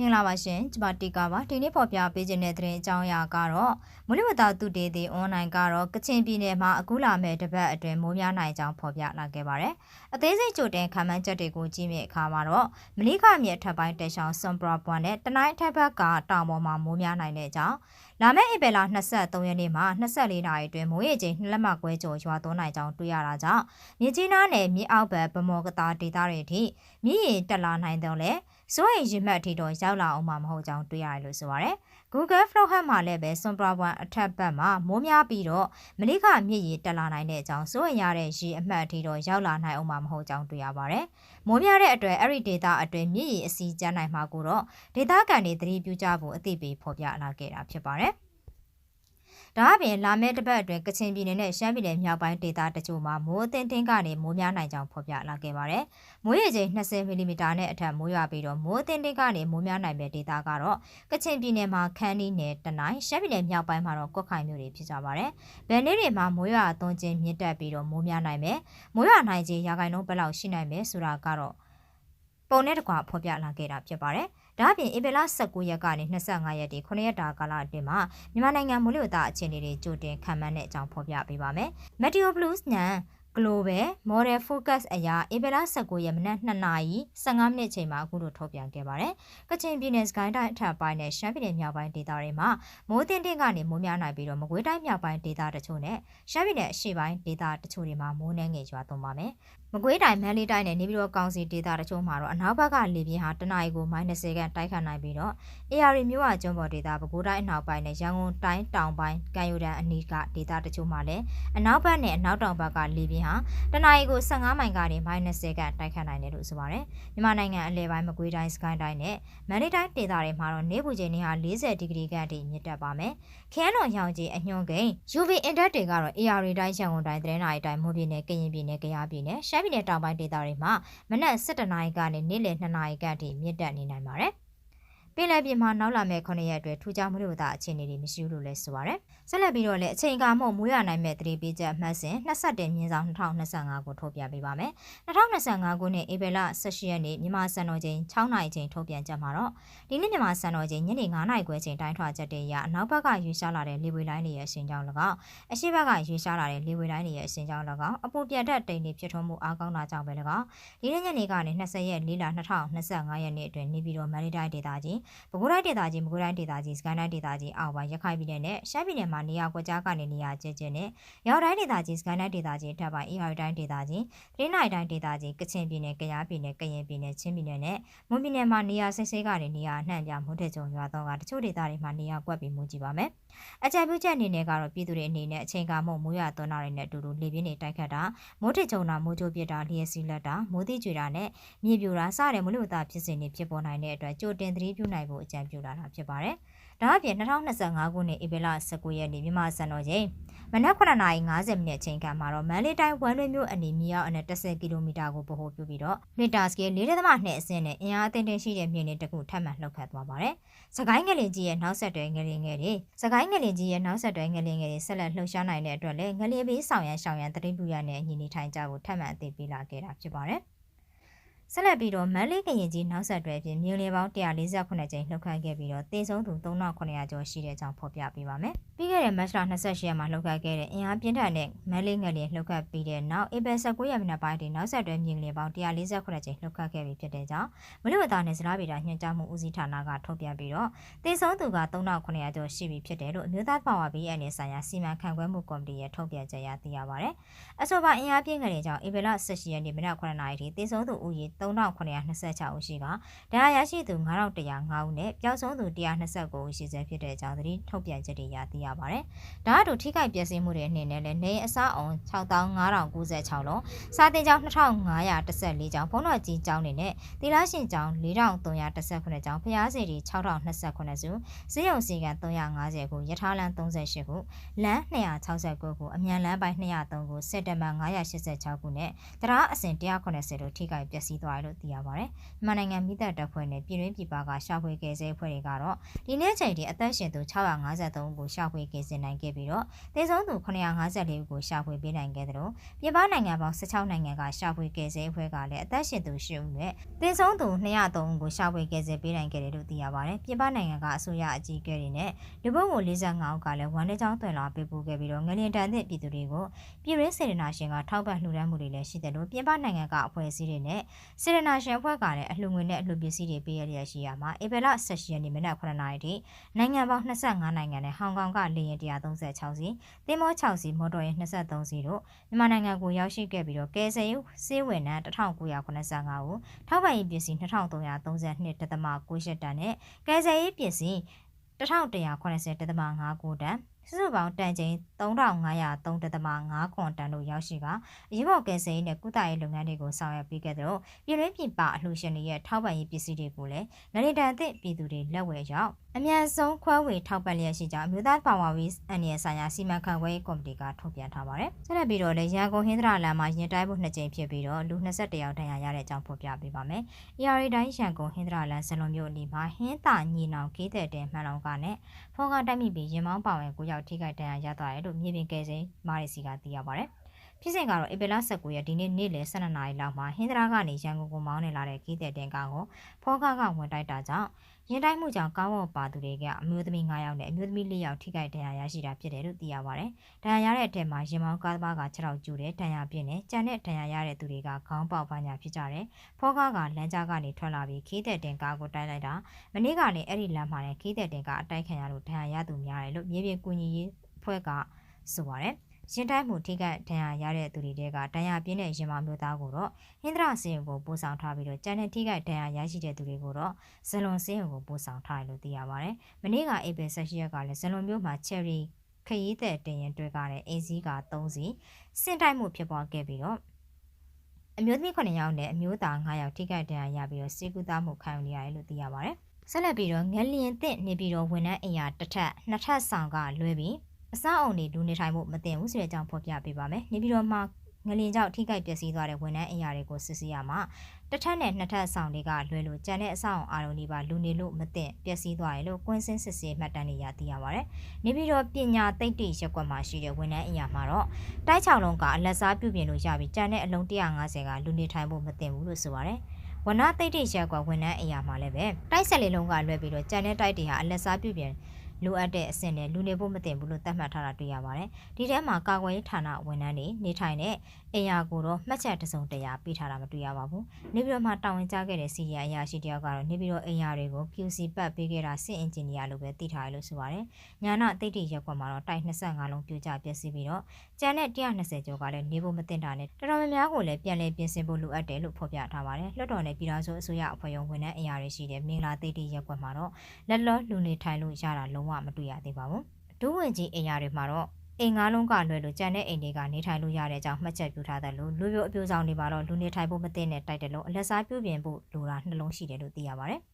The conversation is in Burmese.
မင်္ဂလာပါရှင်ကျမတီကာပါဒီနေ့ဖော်ပြပေးခြင်းတဲ့သတင်းအကြောင်းအရာကတော့မူလဝတ္တသူတေသည်အွန်လိုင်းကတော့ကချင်ပြည်နယ်မှာအခုလာမဲ့တစ်ပတ်အတွင်းမိုးများနိုင်ကြောင်းဖော်ပြလာခဲ့ပါတယ်အသေးစိတ်ကြိုတင်ခံမှန်းချက်တွေကိုကြည့်မြင်အခါမှာတော့မလိခမြေထပ်ပိုင်းတက်ဆောင်စွန်ပရပွန်နဲ့တနိုင်းထပ်ဘက်ကတောင်ပေါ်မှာမိုးများနိုင်တဲ့အကြောင်းလာမယ့်ဧပြီလ23ရက်နေ့မှာ24နာရီအတွင်းမိုးရေချိန်နှစ်လက်မခွဲကျော်ရွာသွန်းနိုင်ကြောင်းတွေ့ရတာကြောင့်မြေကြီးနားနယ်မြေအောက်ဘက်ဗမော်ကတာဒေသတွေအထိမြည်ရတက်လာနိုင်တော့လေ စိုးရိမ်ရင်မှတ်အထိတော့ရောက်လာအောင်မှာမဟုတ်ကြောင်းတွေ့ရတယ်လို့ဆိုပါရယ် Google Flow Hub မှာလည်းပဲ Sombra One အထက်ဘက်မှာမိုးများပြီးတော့မလိခမြစ်ရေတက်လာနိုင်တဲ့အကြောင်းစိုးရိမ်ရတဲ့ရေအမှတ်အထိတော့ရောက်လာနိုင်အောင်မှာမဟုတ်ကြောင်းတွေ့ရပါတယ်။မိုးများတဲ့အတွက်အဲ့ဒီ data အတွင်းမြစ်ရေအစီကျန်းနိုင်မှာကိုတော့ data ကန်တွေသတိပြုကြဖို့အသိပေးဖော်ပြလာခဲ့တာဖြစ်ပါတယ်။ ဒါအပြင်လာမယ့်တစ်ပတ်အတွင်းကချင်ပြည်နယ်နဲ့ရှမ်းပြည်နယ်မြောက်ပိုင်းဒေသတချို့မှာမိုးအသင်းထင်းကနေမိုးများနိုင်ကြောင်းဖော်ပြလာခဲ့ပါတယ်။မိုးရေချိန်20မီလီမီတာနဲ့အထက်မိုးရွာပြီးတော့မိုးအသင်းထင်းကနေမိုးများနိုင်တဲ့ဒေသကတော့ကချင်ပြည်နယ်မှာခန်းနီးနယ်တနိုင်းရှမ်းပြည်နယ်မြောက်ပိုင်းမှာတော့ကွက်ခိုင်မြို့တွေဖြစ်ကြပါတယ်။ဗန်နေ့တွေမှာမိုးရွာအသွန်းချင်းမြင့်တက်ပြီးတော့မိုးများနိုင်မယ်။မိုးရွာနိုင်ခြင်းရာခိုင်နှုန်းဘယ်လောက်ရှိနိုင်မယ်ဆိုတာကတော့ပုံနဲ့တကွာဖော်ပြလာခဲ့တာဖြစ်ပါတယ်။ ဒါ့အပြင်ဧပြီလ19ရက်ကနေ25ရက်တိ9ရက်တာကာလအတွင်းမှာမြန်မာနိုင်ငံမိုးလေဝသအခြေအနေတွေကြိုတင်ခံမှန်းတဲ့အကြောင်းဖော်ပြပေးပါမယ်။ Meteo Blues ညံ Global Model Focus အရာဧပြီလ19ရက်မနက်2နာရီ15မိနစ်ချိန်မှာအခုလိုထုတ်ပြန်ခဲ့ပါတယ်။ကချင်ပြည်နယ်စကိုင်းတိုင်းအထက်ပိုင်းနဲ့ရှမ်းပြည်နယ်မြောက်ပိုင်းဒေသတွေမှာမိုးတင်တင်ကနေမိုးများနိုင်ပြီးတော့မကွေးတိုင်းမြောက်ပိုင်းဒေသတချို့နဲ့ရှမ်းပြည်နယ်အရှေ့ပိုင်းဒေသတချို့တွေမှာမိုးနှဲငယ်ရွာသွန်းပါမယ်။ မကွေးတိုင်းမန္တလေးတိုင်းနဲ့နေပြည်တော်ကောင်စီဒေသတချို့မှာတော့အနောက်ဘက်ကလေပြင်းဟာတနအီကို -30 ခန့်တိုက်ခတ်နိုင်ပြီးတော့ AR မြို့ဝကျွန်းပေါ်ဒေသပဲခူးတိုင်းအနောက်ပိုင်းနဲ့ရန်ကုန်တိုင်းတောင်ပိုင်းကံယူတန်းအနီးကဒေသတချို့မှာလည်းအနောက်ဘက်နဲ့အနောက်တောင်ဘက်ကလေပြင်းဟာတနအီကို15မိုင်ကနေ -30 ခန့်တိုက်ခတ်နိုင်တယ်လို့ဆိုပါတယ်။မြန်မာနိုင်ငံအလဲပိုင်းမကွေးတိုင်းစကိုင်းတိုင်းနဲ့မန္တလေးတိုင်းဒေသတွေမှာတော့နေပူချိန်တွေဟာ40ဒီဂရီခန့်အထိမြင့်တက်ပါမယ်။ခရမ်းတော်ရောင်ကြီးအညွန့်ကိန်း UV index တွေကတော့ AR တိုင်းရန်ကုန်တိုင်းသတင်းနာရီတိုင်းမိုးပြည်နယ်ကရင်ပြည်နယ်ကယားပြည်နယ်ရှမ်းပြည်နယ်တောင်ပိုင်းဒေသတွေမှာမနက်7:00နာရီကနေနေ့လယ်2:00နာရီကအထိမြင့်တက်နေနိုင်ပါတယ်။ပင်လယ်ပြင်မှာနောက်လာမယ့်9ရက်အတွက်ထူးခြားမှုတွေသာအခြေအနေတွေမရှိဘူးလို့လည်းဆိုပါရယ်။ ဆက်လက်ပြီးတော့လည်းအချိန်ကာမှုမွေးရနိုင်မဲ့တတိပေးချက်အမှတ်စဉ်21မြင်းဆောင်2025ကိုထုတ်ပြန်ပေးပါမယ်။2025ခုနှစ်ဧပြီလ18ရက်နေ့မြန်မာစံတော်ချိန်6နာရီချိန်ထုတ်ပြန်ချက်မှာတော့ဒီနေ့မြန်မာစံတော်ချိန်ညနေ9နာရီခွဲချိန်တိုင်းထွာချက်တွေရအနောက်ဘက်ကရွေးရှားလာတဲ့လေဝေလိုင်းတွေရဲ့အရှင်ကြောင်း၎င်းအရှိဘက်ကရွေးရှားလာတဲ့လေဝေလိုင်းတွေရဲ့အရှင်ကြောင်း၎င်းအပူပြတ်တဲ့တိမ်တွေဖြစ်ထွန်းမှုအားကောင်းတာကြောင့်ပဲ၎င်းဒီနေ့ညနေကနေ20ရက်4လ2025ရက်နေ့အတွင်းနေပြည်တော်မန္တလေးတိုင်းဒေသကြီးပဲခူးတိုင်းဒေသကြီးမကွေးတိုင်းဒေသကြီးစကိုင်းတိုင်းဒေသကြီးအောက်ပိုင်းရခိုင်ပြည်နယ်နဲ့ရှမ်းပြည်နယ်မှာနေရာကွက်ကြားကနေနေရာကျကျနဲ့ရောက်တိုင်းဒေသကြီးစကိုင်းတိုင်းဒေသကြီးထပ်ပိုင်းအေရီတိုင်းဒေသကြီးတင်းနိုင်တိုင်းဒေသကြီးကချင်ပြည်နယ်ကယားပြည်နယ်ကရင်ပြည်နယ်ချင်းပြည်နယ်နဲ့မွန်ပြည်နယ်မှာနေရာစိတ်စိတ်ကနေနေရာအနှံ့ပြမိုးထကြုံရွာတော့ကတချို့ဒေသတွေမှာနေရာကွက်ပြီးမူကြည့်ပါမယ်။အကြံပြုချက်အနေနဲ့ကတော့ပြည်သူတွေအနေနဲ့အချိန်ကာမှုမိုးရွာသွန်းတာတွေနဲ့အတူတူလေပြင်းတွေတိုက်ခတ်တာမိုးထကြုံတာမိုးကြိုးပြတာလျှက်စီးလက်တာမိုးတိကျွေတာနဲ့မြေပြိုတာစတဲ့မလို့သားဖြစ်စဉ်တွေဖြစ်ပေါ်နိုင်တဲ့အတွက်ကြိုတင်သတိပြုနိုင်ဖို့အကြံပြုလာတာဖြစ်ပါတယ်။ ဒါအပြင်2025ခုနှစ်ဧပြီလ19ရက်နေ့မြန်မာစံတော်ချိန်မနက်9:50မိနစ်အချိန်ကမှတော့မန္တလေးတိုင်းဝမ်လွင်မြို့အနီးမြောက်အနက်10ကီလိုမီတာကိုဗဟိုပြုပြီးတော့မီတာစကေး4.2အဆင့်နဲ့အင်အားအသင့်တင်ရှိတဲ့မြင်းတွေတခုထပ်မံလှုပ်ခတ်သွားပါတယ်။စကိုင်းငလင်ကြီးရဲ့နောက်ဆက်တွဲငလင်ငယ်တွေစကိုင်းငလင်ကြီးရဲ့နောက်ဆက်တွဲငလင်ငယ်တွေဆက်လက်လှုပ်ရှားနိုင်တဲ့အတွက်လည်းငလင်ဘေးဆောင်ရန်ရှောင်ရန်တတိပူရနဲ့အညီနေထိုင်ကြဖို့ထပ်မံအသိပေးလာခဲ့တာဖြစ်ပါတယ်။ ဆက်လက်ပြီးတော့မန်လေးကရင်ကြီးနောက်ဆက်တွဲဖြင့်မြို့လေပေါင်း148ကြိမ်လှုပ်ခတ်ခဲ့ပြီးတော့တင်ဆုံးသူ3900ကျော်ရှိတဲ့အကြောင်းဖော်ပြပေးပါမယ်။ပြီးခဲ့တဲ့မတ်လ28ရက်မှာလှုပ်ခတ်ခဲ့တဲ့အင်အားပြင်းထန်တဲ့မန်လေးငလျင်လှုပ်ခတ်ပြီးတဲ့နောက်ဧပြီ19ရက်မနက်ပိုင်းတွင်နောက်ဆက်တွဲမြင်းလေပေါင်း148ကြိမ်လှုပ်ခတ်ခဲ့ပြီးဖြစ်တဲ့ကြောင်းမလူဝတာနယ်စလားဗီတာညွှန်ကြားမှုဦးစီးဌာနကထုတ်ပြန်ပြီးတော့တင်ဆုံးသူက3900ကျော်ရှိပြီဖြစ်တယ်လို့အမျိုးသားပါဝါ BN ဆိုင်ရာစီမံခန့်ခွဲမှုကော်မတီရဲ့ထုတ်ပြန်ချက်အရသိရပါဗျ။အဆိုပါအင်အားပြင်းငလျင်ကြောင့်ဧပြီလ18ရက်နေ့မနက်9:00နာရီထိတင်ဆုံးသူဦးရေ3926ဦးရှိကဒဏ်ရာရရှိသူ9105ဦးနဲ့ပျောက်ဆုံးသူ129ဦးရှိစေဖြစ်တဲ့အကြောင်းသတင်းထုတ်ပြန်ချက်တွေရသိရပါတယ်။ဒါအတူထိခိုက်ပျက်စီးမှုတွေအနေနဲ့လည်းနေအစားအောင်6596လုံးစာတင်ကျောင်း2514ကျောင်းဖုန်းတော်ကြီးကျောင်းတွေနဲ့သီလရှင်ကျောင်း4318ကျောင်းဖျားစီတွေ6029စုဈေးရုံစီက350ခုရထားလမ်း38ခုလမ်း269ခုအမြန်လမ်းပိုင်း203ခုစက်တဘာ986ခုနဲ့တရားအစဉ်190တို့ထိခိုက်ပျက်စီးသွားသွားတယ်လို့သိရပါတယ်။မြန်မာနိုင်ငံမိသက်တပ်ဖွဲ့နဲ့ပြည်တွင်းပြည်ပကရှာဖွေကယ်ဆယ်အဖွဲ့တွေကတော့ဒီနေ့ချိန်ထိအသက်ရှင်သူ653ဦးကိုရှာဖွေကယ်ဆယ်နိုင်ခဲ့ပြီးတော့သေဆုံးသူ954ဦးကိုရှာဖွေပေးနိုင်ခဲ့တယ်လို့ပြည်ပနိုင်ငံပေါင်း16နိုင်ငံကရှာဖွေကယ်ဆယ်အဖွဲ့ကလည်းအသက်ရှင်သူ10ဦးနဲ့သေဆုံးသူ203ဦးကိုရှာဖွေကယ်ဆယ်ပေးနိုင်ခဲ့တယ်လို့သိရပါတယ်။ပြည်ပနိုင်ငံကအစိုးရအကြီးအကဲတွေနဲ့လူပုဂ္ဂိုလ်45ဦးကလည်းဝန်ထမ်းကြောင်းသွင်လာပေးပို့ခဲ့ပြီးတော့ငလျင်တန်တဲ့ပြည်သူတွေကိုပြည်ရင်းစေတနာရှင်ကထောက်ပံ့လှူဒါန်းမှုတွေလည်းရှိတယ်လို့ပြင်ပနိုင်ငံကအဖွဲ့အစည်းတွေနဲ့စေတနာရှင်အဖွဲ့ကလည်းအလှူငွေနဲ့အလှူပစ္စည်းတွေပေးရရရှိရမှာဧပြီလ16ရက်နေ့မနက်9:00နာရီထိနိုင်ငံပေါင်း25နိုင်ငံနဲ့ဟောင်ကောင်ကလေယာဉ်136စီသင်္ဘော6စီမော်တော်ယာဉ်23စီတို့မြန်မာနိုင်ငံကိုရောက်ရှိခဲ့ပြီးတော့ကယ်ဆယ်ရေးစေးဝင်နှန်း1985ဦးထောက်ပံ့ရေးပစ္စည်း2332.98တန်နဲ့ကယ်ဆယ်ရေးပစ္စည်း1180.59တန် စုစုပေါင်းတန်ချိန်3503.5ခွန်တန်တို့ရောက်ရှိကအရေးပေါ်ကယ်ဆယ်ရေးနဲ့ကုသရေးလုပ်ငန်းတွေကိုဆောင်ရွက်ပေးခဲ့တဲ့တော့ပြည်တွင်းပြည်ပအလှူရှင်တွေရဲ့ထောက်ပံ့ရေးပစ္စည်းတွေကိုလည်းငလင်တန်သည့်ပြည်သူတွေလက်ဝယ်ရောက်အမြန်ဆုံးခွဲဝေထောက်ပံ့လျက်ရှိကြောင်းမြို့သားပါဝါဝီအန်နီယဆိုင်ရာစီမံခန့်ခွဲရေးကော်မတီကထုတ်ပြန်ထားပါတယ်။ဆက်လက်ပြီးတော့လည်းရန်ကုန်ဟင်္ဒရာလမ်းမှာရင်တိုင်းမှုနှစ်ကြိမ်ဖြစ်ပြီးတော့လူ22ယောက်ဒဏ်ရာရတဲ့အကြောင်းဖော်ပြပေးပါမယ်။ ERA တိုင်းရန်ကုန်ဟင်္ဒရာလမ်းဇလွန်မြို့အနီးမှာဟင်းတာညီနောင်ကေးတဲ့တဲ့မှန်လောင်ကနဲ့ဖော်ကတိုက်မိပြီးရင်မောင်းပါဝင်ကိုရောက်ထိခိုက်ဒဏ်ရာရသွားတယ်လို့မြေပြင်ကယ်ဆယ်မားရီစီကသိရပါတယ်။ ဖြစ်စဉ်ကတော့ဧပြီလ19ရက်ဒီနေ့နေ့လယ်12နာရီလောက်မှာဟင်္ဒရာကနေရန်ကုန်ကိုမောင်းနေလာတဲ့ကီးတဲ့တင်ကားကိုဖောကားကဝင်တိုက်တာကြောင့်ရင်တိုက်မှုကြောင့်ကားပေါ်ပါသူတွေကအမျိုးသမီး9ယောက်နဲ့အမျိုးသမီး4ယောက်ထိခိုက်ဒဏ်ရာရရှိတာဖြစ်တယ်လို့သိရပါတယ်။ဒဏ်ရာရတဲ့အထက်မှာရင်မောင်းကားသမားက6ယောက်ကျူတယ်ဒဏ်ရာပြင်းတယ်။ကြံတဲ့ဒဏ်ရာရတဲ့သူတွေကခေါင်းပေါက်ပန်းညာဖြစ်ကြတယ်။ဖောကားကလမ်းကြားကနေထွက်လာပြီးခီးတဲ့တင်ကားကိုတိုက်လိုက်တာမနေ့ကလည်းအဲ့ဒီလမ်းမှာလည်းခီးတဲ့တင်ကားအတိုက်ခံရလို့ဒဏ်ရာရသူများတယ်လို့မြေပြင်ကူညီရေးဖွဲ့ကဆိုပါတယ်။ ရင်တိုက်မှုထိခိုက်ဒဏ်ရာရတဲ့သူတွေကဒဏ်ရာပြင်းတဲ့ရင်မောင်မျိုးသားကိုတော့ဟင်္ဒရာစေယုံကိုပို့ဆောင်ထားပြီးတော့ကျန်တဲ့ထိခိုက်ဒဏ်ရာရရှိတဲ့သူတွေကိုတော့ဇလွန်စေယုံကိုပို့ဆောင်ထားတယ်လို့သိရပါတယ်။မနေ့ကဧပြီ16ရက်ကလည်းဇလွန်မြို့မှာ Cherry ခရီးသက်တင်ရင်တွေ့ကြတဲ့အိမ်စီးက3စီစင်တိုက်မှုဖြစ်ပွားခဲ့ပြီးတော့အမျိုးသမီး9ယောက်နဲ့အမျိုးသား9ယောက်ထိခိုက်ဒဏ်ရာရပြီးတော့စေကူသားမှုခံယူရတယ်လို့သိရပါတယ်။ဆက်လက်ပြီးတော့ငလျင်သင့်နေပြီးတော့ဝန်ထမ်းအိမ်ယာတစ်ထပ်နှစ်ထပ်ဆောင်ကလွဲပြီး အစအုံတွေလူနေထိုင်မှုမတင်ဘူးဆိုတဲ့အကြောင်းဖော်ပြပေးပါမယ်။နေပြည်တော်မှာငလင်ကြောင့်ထိခိုက်ပျက်စီးသွားတဲ့ဝန်ထမ်းအင်အားတွေကိုစစ်ဆေးရမှာတစ်ထပ်နဲ့နှစ်ထပ်ဆောင်တွေကလွယ်လို့ကျန်တဲ့အဆောင်အာရုံတွေပါလူနေလို့မသိပျက်စီးသွားတယ်လို့ကွင်းစင်းစစ်ဆေးမှတ်တမ်းတွေရသိရပါဗျ။နေပြီးတော့ပညာသိတိရက်ကွက်မှာရှိတဲ့ဝန်ထမ်းအင်အားမှာတော့တိုက်ချောင်လုံးကအလက်စားပြုပြင်လို့ရပြီးကျန်တဲ့အလုံး150ကလူနေထိုင်ဖို့မသိဘူးလို့ဆိုပါတယ်။ဝနသိတိရက်ကွက်ဝန်ထမ်းအင်အားမှာလည်းပဲတိုက်ဆက်လေးလုံးကလွယ်ပြီးတော့ကျန်တဲ့တိုက်တွေဟာအလက်စားပြုပြင် လိုအပ်တဲ့အဆင့်နဲ့လူနေဖို့မတင်ဘူးလို့သတ်မှတ်ထားတာတွေ့ရပါတယ်။ဒီထဲမှာကာကွယ်ရေးဌာနဝန်ထမ်းတွေနေထိုင်တဲ့အင်အားကိုတော့မှတ်ချက်တစုံတရာပေးထားတာမတွေ့ရပါဘူး။နေပြည်တော်မှာတာဝန်ကျခဲ့တဲ့စီရီယာအရာရှိတယောက်ကတော့နေပြည်တော်အင်အားတွေကို QC ပတ်ပေးခဲ့တာစစ်အင်ဂျင်နီယာလို့ပဲသိထားရလို့ဆိုပါတယ်။ညာနာတိတ်တိရက်ကွက်မှာတော့တိုက်25လုံးပြိုကျပျက်စီးပြီးတော့ကျန်တဲ့120ကျော်ကလည်းနေဖို့မတင်တာနဲ့တော်တော်များများကိုလည်းပြန်လည်ပြင်ဆင်ဖို့လိုအပ်တယ်လို့ဖော်ပြထားပါတယ်။လွှတ်တော်နဲ့ပြည်ထောင်စုအစိုးရအဖွဲ့ရုံးဝန်ထမ်းအင်အားတွေရှိတဲ့မင်္ဂလာတိတ်တိရက်ကွက်မှာတော့လက်လောလူနေထိုင်လို့ရတာလုံးဝမတွေ့ရသေးပါဘူး။ဒုဝင်ကြီးအိမ်ယာတွေမှာတော့အိမ်ငါးလုံးကလွယ်လို့ကြံတဲ့အိမ်တွေကနေထိုင်လို့ရတဲ့အကြောင်းမှတ်ချက်ပြုထားတယ်လို့လူပြိုအပြိုဆောင်တွေမှာတော့လူနေထိုင်ဖို့မသိတဲ့တိုက်တယ်လို့အလက်စားပြုပြင်ဖို့လိုတာနှလုံးရှိတယ်လို့သိရပါတယ်။